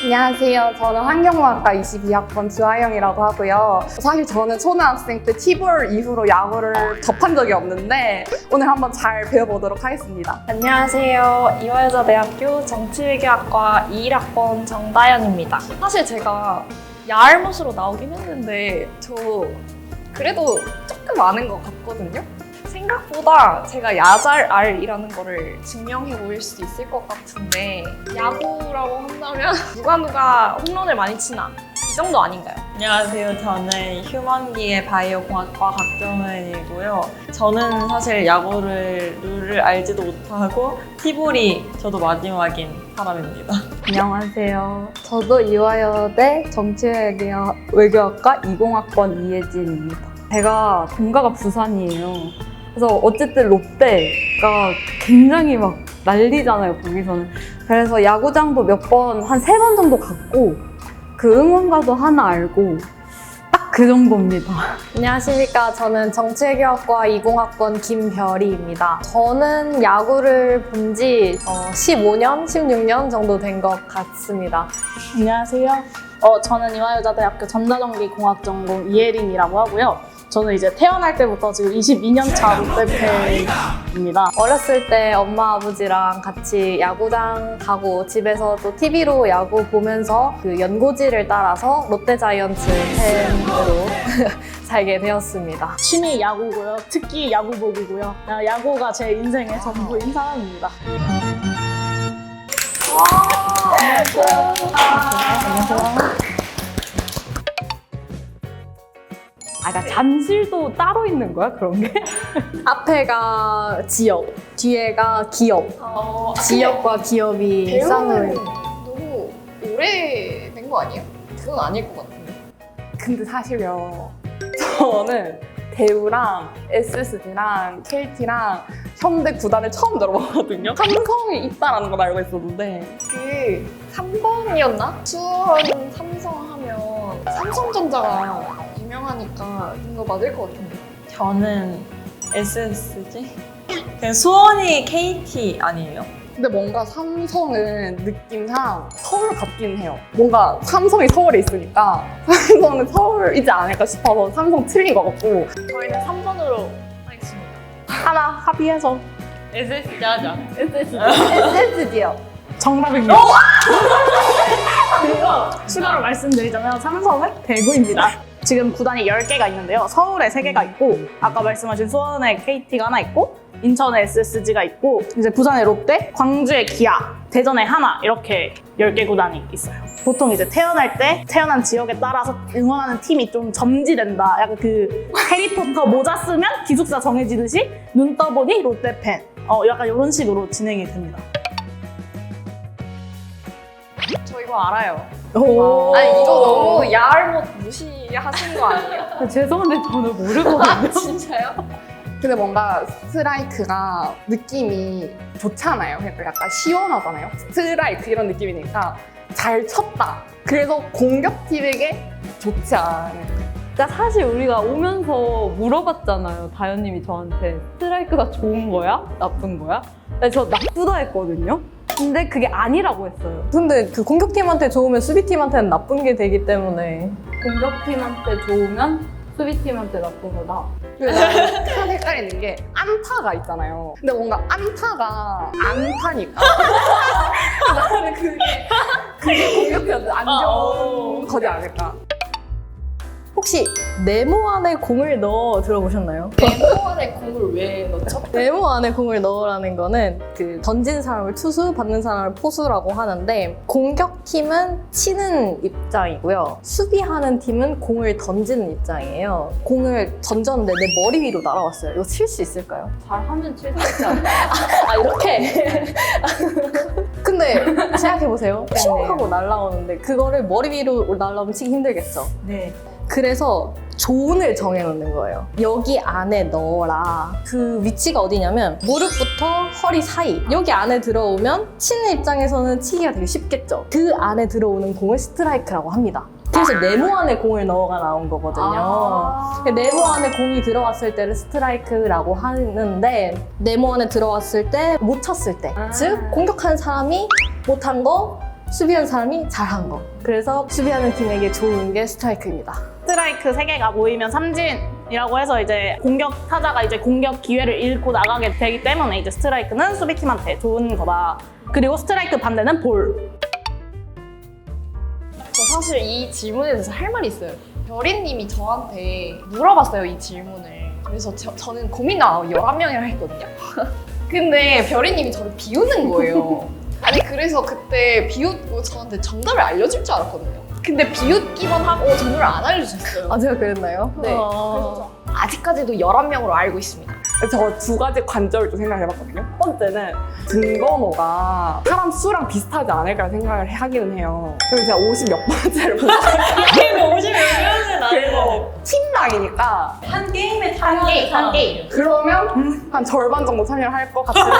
안녕하세요. 저는 환경과학과 22학번 주하영이라고 하고요. 사실 저는 초등학생 때 티볼 이후로 야구를 접한 적이 없는데 오늘 한번 잘 배워보도록 하겠습니다. 안녕하세요. 이화여자대학교 정치외교학과 21학번 정다연입니다. 사실 제가 야알못으로 나오긴 했는데 저 그래도 조금 아는 것 같거든요. 생각보다 제가 야잘알이라는 거를 증명해 보일 수 있을 것 같은데 야구라고 한다면 누가 누가 홈런을 많이 치나 이 정도 아닌가요? 안녕하세요. 저는 휴먼기의 바이오공학과 박정은이고요. 저는 사실 야구를 룰을 알지도 못하고 티볼이 저도 마지막인 사람입니다. 안녕하세요. 저도 이화여대 정치외교학과 20학번 이혜진입니다. 제가 본가가 부산이에요. 그래서 어쨌든 롯데가 굉장히 막 난리잖아요, 거기서는. 그래서 야구장도 몇 번, 한 세 번 정도 갔고, 그 응원가도 하나 알고, 딱 그 정도입니다. 안녕하십니까. 저는 정치외교학과 20학번 김별이입니다. 저는 야구를 본 지 15년, 16년 정도 된 것 같습니다. 안녕하세요. 어, 저는 이화여자대학교 전자전기 공학 전공 이혜린이라고 하고요. 저는 이제 태어날 때부터 지금 22년 차 롯데팬입니다. 어렸을 때 엄마 아버지랑 같이 야구장 가고 집에서 또 TV로 야구 보면서 그 연고지를 따라서 롯데자이언츠 팬으로 살게 되었습니다. 취미 야구고요. 특기 야구복이고요. 그냥 야구가 제 인생의 전부인 사람입니다. 아, 그러니까 잠실도 따로 있는 거야, 그런 게? 앞에가 지역, 뒤에가 기업. 지역과 기업이 쌍을. 너무 오래된 거 아니에요? 그건 아닐 것 같은데. 근데 사실요, 저는 대우랑 SSG랑 KT랑 현대 구단을 처음 들어봤거든요. 삼성이 있다라는 걸 알고 있었는데. 그 3번이었나? 수원 삼성 하면 삼성전자가 유명하니까 이거 맞을 것 같은데. 저는 SSG? 그냥 수원이 KT 아니에요? 근데 뭔가 삼성은 느낌상 서울 같긴 해요. 뭔가 삼성이 서울에 있으니까 삼성은 서울이지 않을까 싶어서 삼성 틀린 것 같고. 저희는 3번으로 하겠습니다. 하나 합의해서 SSG 하자. SSG요. 정답입니다. 그리고 추가로 말씀드리자면 삼성은 대구입니다. 지금 구단이 10개가 있는데요. 서울에 3개가 있고 아까 말씀하신 수원에 KT가 하나 있고 인천에 SSG가 있고 이제 부산에 롯데, 광주에 기아, 대전에 하나 이렇게 10개 구단이 있어요. 보통 이제 태어날 때 태어난 지역에 따라서 응원하는 팀이 좀 점지된다. 약간 그 해리포터 모자 쓰면 기숙사 정해지듯이 눈 떠보니 롯데 팬. 어, 약간 이런 식으로 진행이 됩니다. 저 이거 알아요. 오. 아니 이거 너무 야알못 무시하신 거 아니에요? 죄송한데 저는 모르거든요. 진짜요? 근데 뭔가 스트라이크가 느낌이 좋잖아요. 그러니까 약간 시원하잖아요. 스트라이크 이런 느낌이니까 잘 쳤다. 그래서 공격팀에게 좋지 않을까. 그러니까 사실 우리가 오면서 물어봤잖아요. 다현님이 저한테 스트라이크가 좋은 거야? 나쁜 거야? 근데 저 나쁘다 했거든요. 근데 그게 아니라고 했어요. 근데 그 공격팀한테 좋으면 수비팀한테는 나쁜 게 되기 때문에 공격팀한테 좋으면 수비팀한테 나쁜 거다. 참 헷갈리는 게 안타가 있잖아요. 근데 뭔가 안타가 안 타니까 나는 그게 그게 공격팀한테 안 좋은 거지 않을까. 혹시 네모 안에 공을 넣어 들어보셨나요? 네모 안에 공을 왜 넣죠? 네모 안에 공을 넣으라는 거는 그 던진 사람을 투수, 받는 사람을 포수라고 하는데 공격팀은 치는 입장이고요. 수비하는 팀은 공을 던지는 입장이에요. 공을 던졌는데 내 머리 위로 날아왔어요. 이거 칠 수 있을까요? 잘하면 칠수 있지 않나? 아 이렇게? 근데 생각해보세요. 네. 쭉 하고 날아오는데 그거를 머리 위로 날아오면 치기 힘들겠죠. 네. 그래서 존을 정해놓는 거예요. 여기 안에 넣어라. 그 위치가 어디냐면 무릎부터 허리 사이. 여기 안에 들어오면 치는 입장에서는 치기가 되게 쉽겠죠. 그 안에 들어오는 공을 스트라이크라고 합니다. 그래서 네모 안에 공을 넣어가 나온 거거든요. 그 네모 안에 공이 들어갔을 때를 스트라이크라고 하는데 네모 안에 들어왔을 때 못 쳤을 때, 즉 공격한 사람이 못한 거 수비하는 사람이 잘한 거. 그래서 수비하는 팀에게 좋은 게 스트라이크입니다. 스트라이크 세 개가 모이면 삼진이라고 해서 이제 공격 타자가 이제 공격 기회를 잃고 나가게 되기 때문에 이제 스트라이크는 수비팀한테 좋은 거다. 그리고 스트라이크 반대는 볼. 저 사실 이 질문에 대해서 할 말이 있어요. 별이님이 저한테 물어봤어요, 이 질문을. 그래서 저, 저는 고민을 안 하고 11명이라 했거든요. 근데 별이님이 저를 비웃는 거예요. 아니, 그래서 그때 비웃고 저한테 정답을 알려줄 줄 알았거든요. 근데 비웃기만 하고 정답을 안 알려주셨어요. 아, 제가 그랬나요? 네. 그래서 저 아직까지도 11명으로 알고 있습니다. 저 두 가지 관점을 좀 생각을 해봤거든요. 첫 번째는 등번호가 사람 수랑 비슷하지 않을까 생각을 하기는 해요. 그래서 제가 50 몇 번째를 보고 50명은 아니고 팀당이니까 한 게임에 참여하는 한 게임. 그러면 한 절반 정도 참여를 할 것 같으니까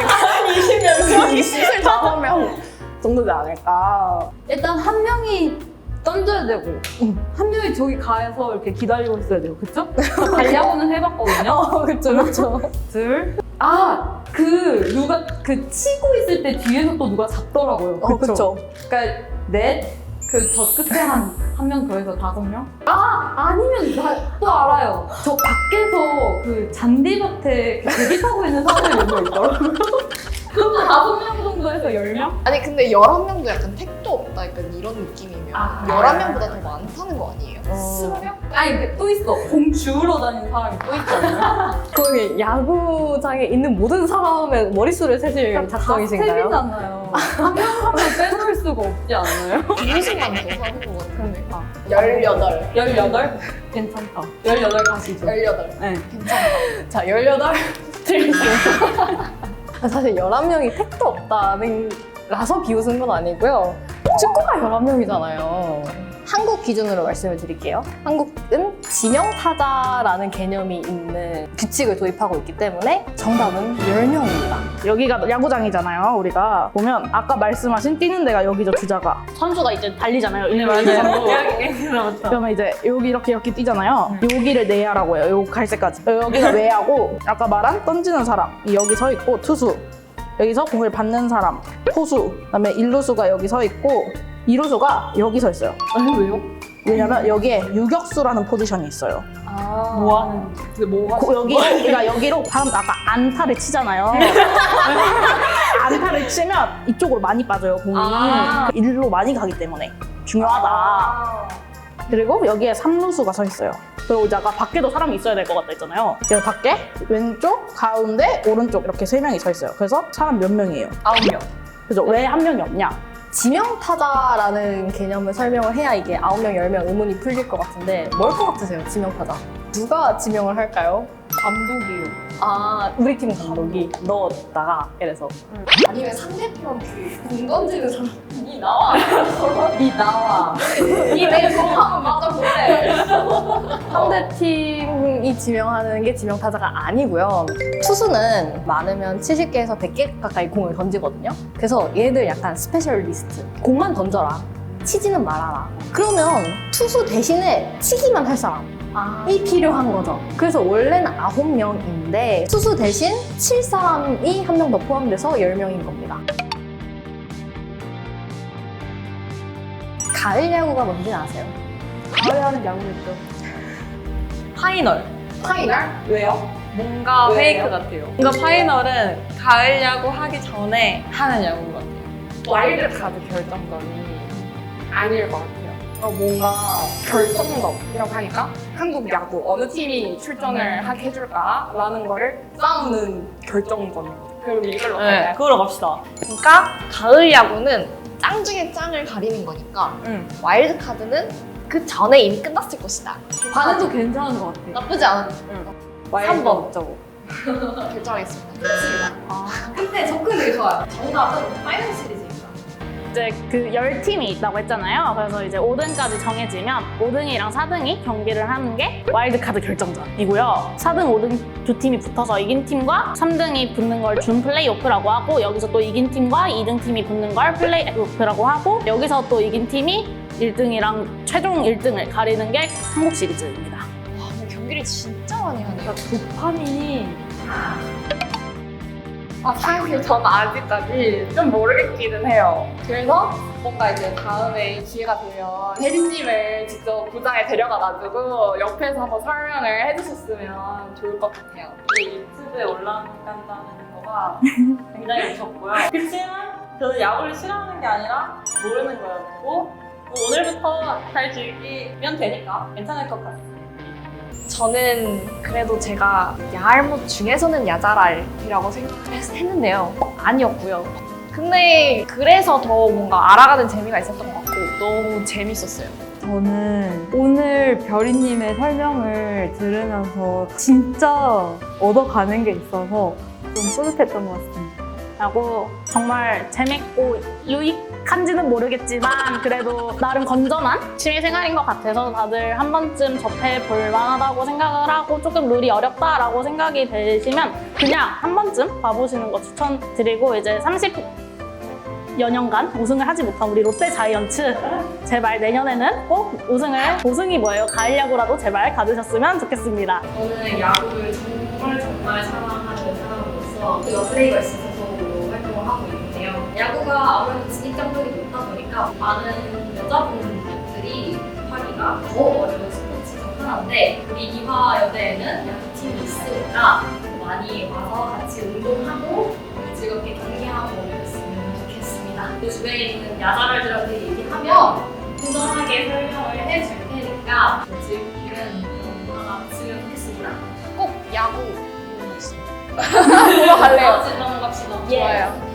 20명 25명 정도지 않을까. 일단 한 명이 던져야 되고 한 명이 저기 가서 이렇게 기다리고 있어야 돼요. 그쵸? 가려고는 해봤거든요. 그쵸, 그쵸. 둘. 아, 그 누가 그 치고 있을 때 뒤에서 또 누가 잡더라고요. 어, 그쵸. 그러니까 넷. 그 저 끝에 한 한 명 더 해서 다섯 명? 아 아니면 나 또 알아요. 저 밖에서 그 잔디밭에 대기하고 있는 사람들이 몇명 있더라고요. 그것도 다섯 명 정도 해서 열 명? 아니, 근데 11명도 약간 택도 없다, 약간 이런 느낌이면 아, 11명보다 더 많다는 거 아니에요? 어. 20명? 아니 근데 또 있어. 공 주우러 다니는 사람이 또 있잖아요. 거기 야구장에 있는 모든 사람의 머릿수를 세실 작성이신가요? 다 스텝이잖아요. 한명한명 빼놓을 수가 없지 않아요? 이수만 더 사는 거 같은데. 그러니까. 18. 18? 괜찮다. 18 가시죠. 18. 네. 자, 18 드리겠습니다. 사실 11명이 택도 없다는 라서 비웃은 건 아니고요. 축구가 11명이잖아요. 한국 기준으로 말씀을 드릴게요. 한국은 지명 타자라는 개념이 있는 규칙을 도입하고 있기 때문에 정답은 10명입니다. 여기가 야구장이잖아요. 우리가 보면 아까 말씀하신 뛰는 데가 여기죠 주자가. 선수가 이제 달리잖아요. 1, 2, 3루. 그러면 이제 여기 이렇게 이렇게 뛰잖아요. 여기를 내야라고 해요. 요 갈색까지. 여기가 외야고 아까 말한 던지는 사람 이 여기 서 있고 투수 여기서 공을 받는 사람 포수 그다음에 일루수가 여기 서 있고 이루수가 여기 서 있어요. 아니 왜요? 왜냐면 여기에 유격수라는 포지션이 있어요. 뭐 하는 근데 뭐가 고- 여기 그러니까 여기로 사람 아까 안타를 치잖아요. 안타를 치면 이쪽으로 많이 빠져요 공이 아. 일로 많이 가기 때문에 중요하다. 그리고 여기에 삼루수가 서 있어요. 그리고 이제 아까 밖에도 사람이 있어야 될 것 같다 했잖아요. 그래서 밖에 왼쪽, 가운데, 오른쪽 이렇게 세 명이 서 있어요. 그래서 사람 몇 명이에요? 9명 그래서 왜한 명이 없냐? 지명타자라는 개념을 설명을 해야 이게 9명, 10명 의문이 풀릴 것 같은데 뭘 것 같으세요, 지명타자? 누가 지명을 할까요? 감독이요. 아, 우리 팀 감독이 넣었다가 이래서 아니면 상대편 그공 던지는 사람. 이 나와. 이 나와. 이내 공항 맞아 볼래. 상대 팀이 지명하는 게 지명 타자가 아니고요. 투수는 많으면 70개에서 100개 가까이 공을 던지거든요. 그래서 얘들 약간 스페셜리스트. 공만 던져라. 치지는 말아라. 그러면 투수 대신에 치기만 할 사람. 이 필요한 거죠. 그래서 원래는 9명인데 투수 대신 칠 사람이 한 명 더 포함돼서 10명인 겁니다. 가을 야구가 뭔지 아세요? 가을에 하는 야구겠죠. 파이널 파이널? 왜요? 뭔가 왜요? 페이크 같아요 뭔가 파이널은 가을 야구 하기 전에 하는 야구 같아요 와일드 카드 결정전이 아닐 것 같아요. 어, 뭔가 결정전이라고 하니까 한국 야구 어느 팀이 출전을 하게 해줄까라는 거를 싸우는 결정전. 그럼 이걸로 네 갈까요? 그걸로 갑시다 그러니까 가을 야구는 짱 중에 짱을 가리는 거니까 응. 와일드 카드는 그 전에 이미 끝났을 것이다. 반응도 괜찮은 것 같아요. 나쁘지 않은 와일드 3번. 어쩌고. 결정하겠습니다. 좋습니다. 근데 접근이 좋아요. 정답은 파이널 시리즈입니다. 이제 그 열 팀이 있다고 했잖아요. 그래서 이제 5등까지 정해지면 5등이랑 4등이 경기를 하는 게 와일드카드 결정전이고요. 4등, 5등 두 팀이 붙어서 이긴 팀과 3등이 붙는 걸 준 플레이오프라고 하고 여기서 또 이긴 팀과 2등 팀이 붙는 걸 플레이오프라고 하고 여기서 또 이긴 팀이 1등이랑 최종 1등을 가리는 게 한국 시리즈입니다. 와, 근데 경기를 진짜 많이 하네요. 도파민이 아, 사실 저는 아직까지 좀 모르겠기는 해요. 그래서 뭔가 이제 다음에 기회가 되면 혜린님을 직접 부장에 데려가가지고 옆에서 한번 설명을 해주셨으면 좋을 것 같아요. 이게 유튜브에 올라간다는 거가 굉장히 무섭고요. 그렇지만 저는 야구를 싫어하는 게 아니라 모르는 거였고 뭐 오늘부터 잘 즐기면 되니까 괜찮을 것 같습니다. 저는 그래도 제가 야알못 중에서는 야자랄이라고 생각을 했- 했는데요. 아니었고요. 근데 그래서 더 뭔가 알아가는 재미가 있었던 것 같고 너무 재밌었어요. 저는 오늘 별이님의 설명을 들으면서 진짜 얻어가는 게 있어서 좀 뿌듯했던 것 같습니다. 라고 정말 재밌고 유익한지는 모르겠지만 그래도 나름 건전한 취미생활인 것 같아서 다들 한 번쯤 접해볼 만하다고 생각을 하고 조금 룰이 어렵다라고 생각이 되시면 그냥 한 번쯤 봐보시는 거 추천드리고 이제 30여 년간 우승을 하지 못한 우리 롯데 자이언츠 제발 내년에는 꼭 우승을 우승이 뭐예요? 가을 야구라도 제발 가주셨으면 좋겠습니다. 저는 야구를 정말 정말 사랑하는 사람으로서 그 연예가 있어서 야구가 아무래도 진입장벽이 높다 보니까 많은 여자분들이 하기가 더 어려운 스포츠 중 하나인데 우리 이화 여대에는 야구팀이 있으니까 많이 와서 같이 운동하고 즐겁게 경기하고 그랬으면 좋겠습니다. 그 주변에 있는 야자랄들한테 얘기하면 공정하게 설명을 해줄 테니까 즐기는 넘어갔으면 좋겠습니다. 꼭 야구 보러 갈래요. 지금 갑시다. 좋아요.